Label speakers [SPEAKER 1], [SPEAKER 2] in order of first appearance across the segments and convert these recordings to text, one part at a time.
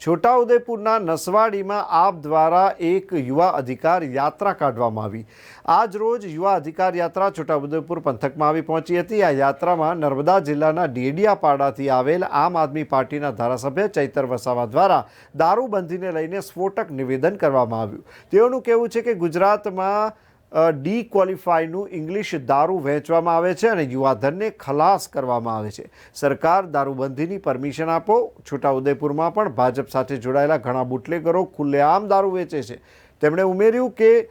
[SPEAKER 1] છોટાઉદેપુરના નસવાડીમાં આપ દ્વારા એક યુવા અધિકાર યાત્રા કાઢવામાં આવી. આજ રોજ યુવા અધિકાર યાત્રા છોટાઉદેપુર પંથકમાં આવી પહોંચી હતી. આ યાત્રામાં નર્મદા જિલ્લાના ડેડિયાપાડાથી આવેલ આમ આદમી પાર્ટીના ધારાસભ્ય ચૈતર વસાવા દ્વારા દારૂબંધીને લઈને સ્ફોટક નિવેદન કરવામાં આવ્યું. તેઓનું કહેવું છે કે ગુજરાતમાં ડી ક્વોલિફાઈનું ઇંગ્લિશ દારૂ વહેંચવામાં આવે છે અને યુવાધનને ખલાસ કરવામાં આવે છે. સરકાર દારૂબંધીની પરમિશન આપો. છોટાઉદેપુરમાં પણ ભાજપ સાથે જોડાયેલા ઘણા બુટલેગરો ખુલ્લેઆમ દારૂ વેચે છે. તેમણે ઉમેર્યું કે,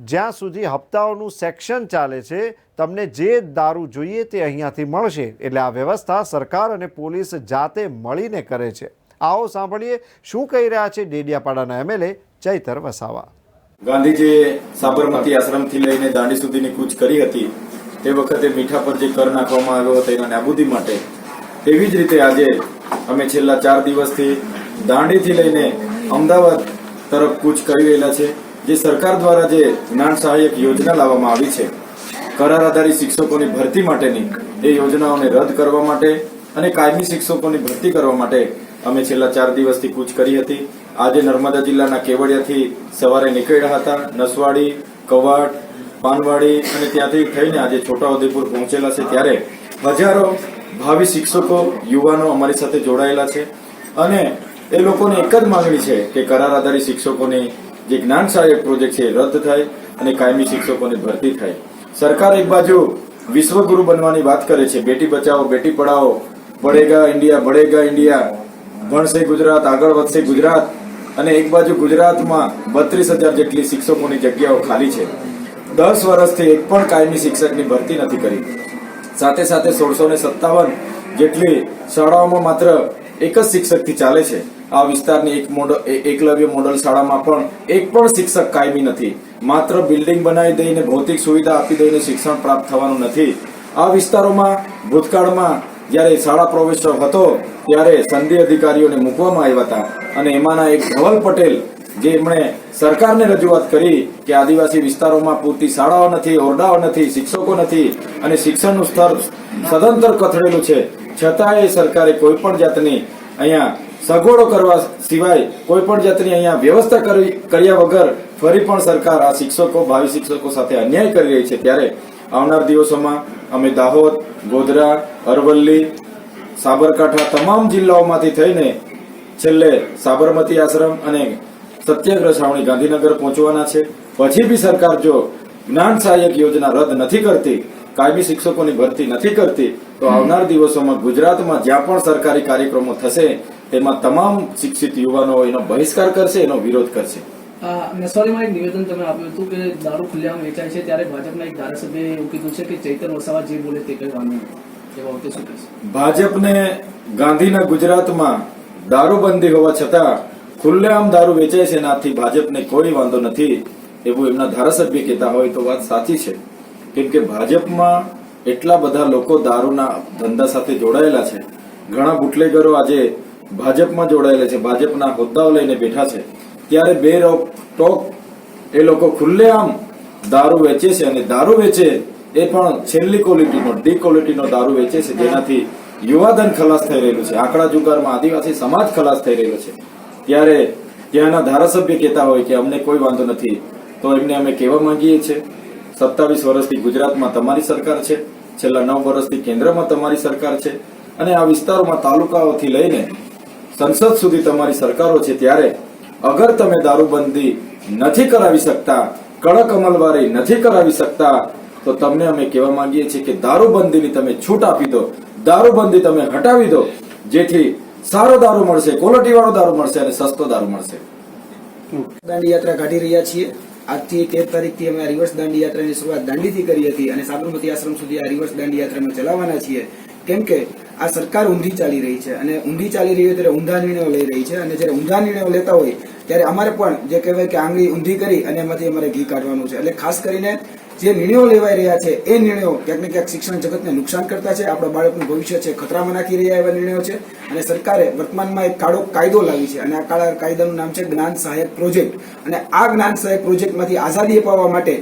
[SPEAKER 1] જ્યાં સુધી હપ્તાઓનું સેક્શન ચાલે છે, તમને જે દારૂ જોઈએ તે અહીંયાથી મળશે. એટલે આ વ્યવસ્થા સરકાર અને પોલીસ જાતે મળીને કરે છે. આવો સાંભળીએ શું કહી રહ્યા છે ડેડિયાપાડાના એમએલએ ચૈતર વસાવા.
[SPEAKER 2] ગાંધીજીએ સાબરમતી આશ્રમથી લઈને દાંડી સુધીની કૂચ કરી હતી. તે વખતે મીઠા પર જે કર નાખવામાં આવ્યો હતો એના નાબૂદી માટે. તેવી જ રીતે આજે અમે છેલ્લા ચાર દિવસથી દાંડીથી લઈને અમદાવાદ તરફ કૂચ કરી રહેલા છે, જે સરકાર દ્વારા જે જ્ઞાન સહાયક યોજના લાવવામાં આવી છે. કરાર આધારિત શિક્ષકોની ભરતી માટેની એ યોજનાઓને રદ કરવા માટે અને કાયમી શિક્ષકોની ભરતી કરવા માટે અમે છેલ્લા ચાર દિવસથી કૂચ કરી હતી. આજે નર્મદા જિલ્લાના કેવડિયાથી સવારે નીકળ્યા હતા. નસવાડી, કવાડ, પાનવાડી અને ત્યાંથી થઈને આજે છોટાઉદેપુર પહોંચેલા છે. ત્યારે હજારો ભાવિ શિક્ષકો, યુવાનો અમારી સાથે જોડાયેલા છે. અને એ લોકોની એક જ માંગણી છે કે કરાર આધારિત શિક્ષકોની જે જ્ઞાન સહાયક પ્રોજેક્ટ છે રદ થાય અને કાયમી શિક્ષકોની ભરતી થાય. સરકાર એક બાજુ વિશ્વગુરુ બનવાની વાત કરે છે. બેટી બચાવો, બેટી પઢાઓ પડેગા ઇન્ડિયા બળેગા ઇન્ડિયા, ભણશે ગુજરાત, આગળ વધશે ગુજરાત. અને એક બાજુ ગુજરાતમાં બત્રીસ હજાર જેટલી શિક્ષકોની જગ્યાઓ ખાલી છે. દસ વર્ષથી એક પણ કાયમી શિક્ષકની ભરતી નથી કરી. સાથે સાથે સોળસો ને સત્તાવન જેટલી શાળાઓમાં માત્ર એક જ શિક્ષકથી ચાલે છે. આ વિસ્તારની એક મોડલ એકલવ્ય મોડલ શાળામાં પણ એક પણ શિક્ષક કાયમી નથી. માત્ર બિલ્ડિંગ બનાવી દઈને ભૌતિક સુવિધા આપી દઈને શિક્ષણ પ્રાપ્ત થવાનું નથી. આ વિસ્તારોમાં ભૂતકાળમાં જ્યારે શાળા પ્રોફેસર હતો, ત્યારે સંધિ અધિકારીઓને મૂકવામાં આવ્યા હતા. અને એમાંના એક ધવલ પટેલ, જે એમણે સરકારને રજૂઆત કરી કે આદિવાસી વિસ્તારોમાં પૂરતી શાળાઓ નથી, ઓરડાઓ નથી, શિક્ષકો નથી, અને શિક્ષણનું સ્તર સદંતર કથળેલું છે. છતાંય સરકારે કોઈ પણ જાતની અહીંયા સગવડો કરવા સિવાય કોઈ પણ જાતની અહીંયા વ્યવસ્થા કરી, કર્યા વગર ફરી પણ સરકાર આ શિક્ષકો, ભાવિ શિક્ષકો સાથે અન્યાય કરી રહી છે. ત્યારે આવનાર દિવસોમાં અમે દાહોદ, ગોધરા, અરવલ્લી, સાબરકાંઠા તમામ જિલ્લાઓમાંથી થઈને છેલ્લે સાબરમતી આશ્રમ અને સત્યાગ્રહ છાવણી ગાંધીનગર પહોંચવાના છે. પછી બી સરકાર જો જ્ઞાન સહાયક યોજના રદ નથી કરતી, કાયમી શિક્ષકોની ભરતી નથી કરતી, તો આવનાર દિવસોમાં ગુજરાતમાં જ્યાં પણ સરકારી કાર્યક્રમો થશે, તેમાં તમામ શિક્ષિત યુવાનો એનો બહિષ્કાર કરશે, એનો વિરોધ કરશે.
[SPEAKER 3] નસવાડીમાં એક નિવેદન તમે આપ્યું હતું કે દારૂ ખુલ્લામાં વેચાય છે, ત્યારે ભાજપના એક ધારાસભ્યએ એવું કીધું છે કે ચૈતર વસાવા જે બોલે તે કઈ વાંધો નહીં. એ બાબતે શું કહેશે?
[SPEAKER 2] ભાજપને ગાંધીના ગુજરાતમાં દારૂબંધી હોવા છતાં ખુલ્લેઆમ દારૂ વેચાય છે એનાથી ભાજપને કોઈ વાંધો નથી એવું એમના ધારાસભ્ય કહેતા હોય તો વાત સાચી છે. કેમ કે ભાજપમાં એટલા બધા લોકો દારૂના ધંધા સાથે જોડાયેલા છે. ઘણા બુટલેગરો આજે ભાજપમાં જોડાયેલા છે, ભાજપના હોદ્દાઓ લઈને બેઠા છે. ત્યારે બે ટોક એ લોકો ખુલ્લેઆમ દારૂ વેચે છે અને દારૂ વેચે એ પણ છેલ્લી ક્વોલિટીનો, ડી ક્વોલિટીનો દારૂ વેચે છે, જેનાથી યુવાધન ખલાસ થઈ રહેલું છે. આંકડા જુગારમાં આદિવાસી સમાજ ખલાસ થઈ રહેલો છે. ત્યારે ત્યાંના ધારાસભ્ય કહેતા હોય કે અમને કોઈ વાંધો નથી, તો એમને અમે કહેવા માંગીએ છીએ, સત્તાવીસ વર્ષથી ગુજરાતમાં તમારી સરકાર છે, છેલ્લા નવ વર્ષથી કેન્દ્રમાં તમારી સરકાર છે, અને આ વિસ્તારોમાં તાલુકાઓથી લઈને સંસદ સુધી તમારી સરકારો છે, ત્યારે અગર તમે દારૂબંધી નથી કરાવી શકતા, કડક અમલવારી નથી કરાવી શકતા, તો તમને અમે કહેવા માંગીએ છીએ કે દારૂબંધીની તમે છૂટ આપી દો, દારૂબંધી તમે હટાવી દો, જેથી સારો દારૂ મળશે ક્વોલિટી વાળો દારૂ મળશે અને સસ્તો દારૂ મળશે.
[SPEAKER 4] દાંડી યાત્રા કાઢી રહ્યા છીએ. આજથી તેર તારીખથી અમે રિવર્સ દાંડી યાત્રાની શરૂઆત દાંડીથી કરી હતી અને સાબરમતી આશ્રમ સુધી આ રિવર્સ દાંડી યાત્રા ચલાવવાના છીએ. કેમ કે આ સરકાર ઊંધી ચાલી રહી છે અને ઊંધી ચાલી રહી હોય ત્યારે ઊંધા નિર્ણયો લઈ રહી છે અને જ્યારે ઊંધા નિર્ણયો લેતા હોય ત્યારે અમારે પણ જે કહેવાય કે આંગળી ઊંધી કરી અને એમાંથી અમારે ઘી કાઢવાનું છે. એટલે ખાસ કરીને જે નિર્ણયો લેવાઈ રહ્યા છે એ નિર્ણયો ક્યાંક ને ક્યાંક શિક્ષણ જગતને નુકસાન કરતા છે, આપણા બાળકનું ભવિષ્ય છે ખતરામાં નાખી રહ્યા એવા નિર્ણયો છે અને સરકારે વર્તમાનમાં એક કાળો કાયદો લાવી છે અને આ કાળા કાયદાનું નામ છે જ્ઞાન સહાયક પ્રોજેક્ટ. અને આ જ્ઞાન સહાયક પ્રોજેક્ટમાંથી આઝાદી અપાવવા માટે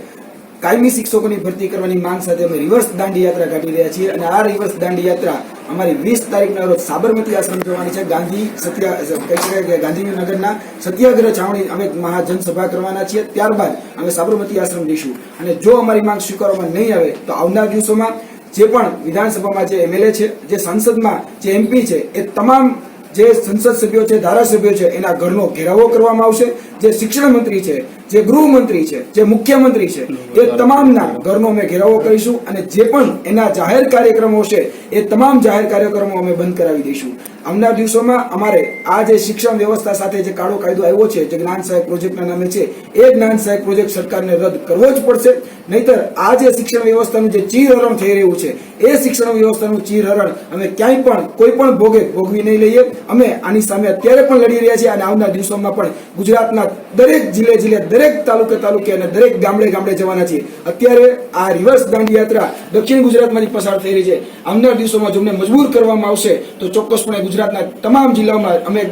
[SPEAKER 4] કાયમી શિક્ષકોની ભરતી કરવાની માંગ સાથે અમે રિવર્સ દાંડી યાત્રા કાઢી રહ્યા છીએ અને આ રિવર્સ દાંડી યાત્રા અમારી વીસ તારીખના રોજ સાબરમતી આશ્રમ જવાની છે. ગાંધી સત્યા કહી શકાય કે ગાંધીનગરના સત્યાગ્રહ છાવણી અમે મહાજનસભા કરવાના છીએ. ત્યારબાદ અમે સાબરમતી આશ્રમ જઈશું. અને જો અમારી માંગ સ્વીકારવામાં નહીં આવે તો આવનાર દિવસોમાં જે પણ વિધાનસભામાં જે એમએલએ છે, જે સંસદમાં જે એમપી છે, એ તમામ જે સંસદ સભ્યો છે, ધારાસભ્યો છે, એના ઘરનો ઘેરાવો કરવામાં આવશે. જે શિક્ષણ મંત્રી છે જે ગૃહમંત્રી છે, જે મુખ્યમંત્રી છે, એ તમામના ઘરનો અમે ઘેરાવો કરીશું અને જે પણ એના જાહેર કાર્યક્રમો છે, એ તમામ જાહેર કાર્યક્રમો અમે બંધ કરાવી દઈશું. આવનાર દિવસોમાં અમારે આ જે શિક્ષણ વ્યવસ્થા સાથે જે કાળો કાયદો આવ્યો છે, જે જ્ઞાન સહાયક પ્રોજેક્ટના નામે છે, એ જ્ઞાન સહાયક પ્રોજેક્ટ સરકારને રદ કરવો જ પડશે. નહીતર આ જે શિક્ષણ વ્યવસ્થાનું જે ચીરહરણ થઈ રહ્યું છે, એ શિક્ષણ વ્યવસ્થાનું ચીરહરણ અમે ક્યાંય પણ, કોઈ પણ ભોગે ભોગવી નહીં લઈએ. અમે આની સામે અત્યારે પણ લડી રહ્યા છીએ અને આવનાર દિવસોમાં પણ ગુજરાતના દરેક જિલ્લે જિલ્લે, દરેક તાલુકે તાલુકે અને દરેક ગામડે ગામડે જવાના છીએ. અત્યારે આ રિવર્સ દાંડી યાત્રા દક્ષિણ ગુજરાતમાંથી પસાર થઈ રહી છે. આવનાર દિવસોમાં જો મજબૂર કરવામાં આવશે, તો ચોક્કસપણે ગુજરાતના તમામ જિલ્લાઓમાં અમે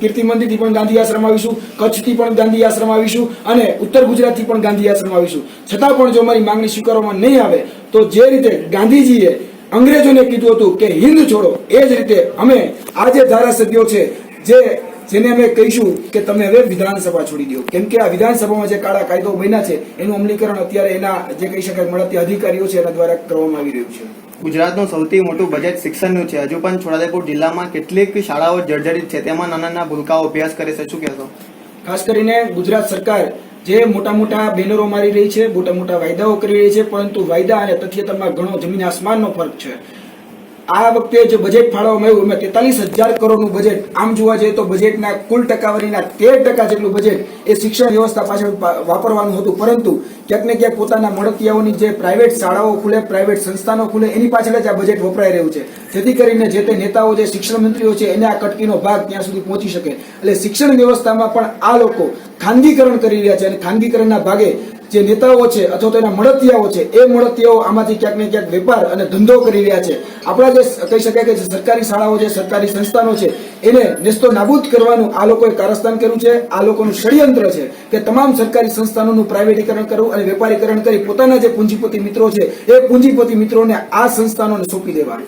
[SPEAKER 4] કીર્તિ મંદિરથી પણ ગાંધી આશ્રમ આવીશું, કચ્છથી પણ ગાંધી આશ્રમ આવીશું અને ઉત્તર ગુજરાતથી પણ ગાંધી આશ્રમ આવીશું. છતાં પણ જો અમારી માંગણી સ્વીકારવામાં નહીં આવે, તો જે રીતે ગાંધીજીએ અંગ્રેજોને કીધું હતું કે હિન્દ છોડો, એ જ રીતે અમે આ જે ધારાસભ્યો છે, જે જેને અમે કહીશું કે તમે હવે વિધાનસભા છોડી દો. કેમ કે આ વિધાનસભામાં જે કાળા કાયદો બન્યા છે, એનું અમલીકરણ અત્યારે એના જે કહી શકાય મળતી અધિકારીઓ છે એના દ્વારા કરવામાં આવી રહ્યું છે.
[SPEAKER 5] ગુજરાતનું સૌથી મોટું બજેટ શિક્ષણનું છે. હજુ પણ છોટાઉદેપુર જિલ્લામાં કેટલીક શાળાઓ જર્જરિત છે. તેમાં નાના નાના ભૂલકાઓ અભ્યાસ કરે છે. શું કહેશો?
[SPEAKER 4] ખાસ કરીને ગુજરાત સરકાર જે મોટા મોટા બેનરો મારી રહી છે મોટા મોટા વાયદાઓ કરી રહી છે, પરંતુ વાયદા અને તથ્યતામાં ઘણો જમીન આસમાનનો ફરક છે. આ વખતે જે બજેટ ફાળવવામાં આવ્યું, એમાં તેતાલીસ હજાર કરોડનું બજેટ આમ જોવા જઈએ તો બજેટના કુલ ટકાવારીના તેર ટકા જેટલું બજેટ એ શિક્ષણ વ્યવસ્થા પાછળ વાપરવાનું હતું. પરંતુ ક્યાંક ને ક્યાંક પોતાના મળતિયાઓની જે પ્રાઇવેટ શાળાઓ ખુલે પ્રાઇવેટ સંસ્થાનો ખુલે, એની પાછળ જ આ બજેટ વપરાઈ રહ્યું છે. જેથી કરીને જે તે નેતાઓ, જે શિક્ષણ મંત્રીઓ છે, એને આ કટકીનો ભાગ ત્યાં સુધી પહોંચી શકે. એટલે શિક્ષણ વ્યવસ્થામાં પણ આ લોકો ખાનગીકરણ કરી રહ્યા છે અને ખાનગીકરણના ભાગે જે નેતાઓ છે અથવા તો એના મળતિયાઓ છે, એ મળતિયાઓ આમાંથી ક્યાંક ને ક્યાંક વેપાર અને ધંધો કરી રહ્યા છે. આપણા જે કહી શકાય કે જે સરકારી શાળાઓ છે, સરકારી સંસ્થાનો છે, એને નેસ્તો નાબૂદ કરવાનું આ લોકોએ કારસ્તાન કર્યું છે. આ લોકોનું ષડયંત્ર છે કે તમામ સરકારી સંસ્થાનોનું પ્રાઇવેટીકરણ કરવું અને વેપારીકરણ કરી પોતાના જે પૂંજીપતિ મિત્રો છે, એ પૂંજીપતિ મિત્રોને આ સંસ્થાનોને સોંપી દેવા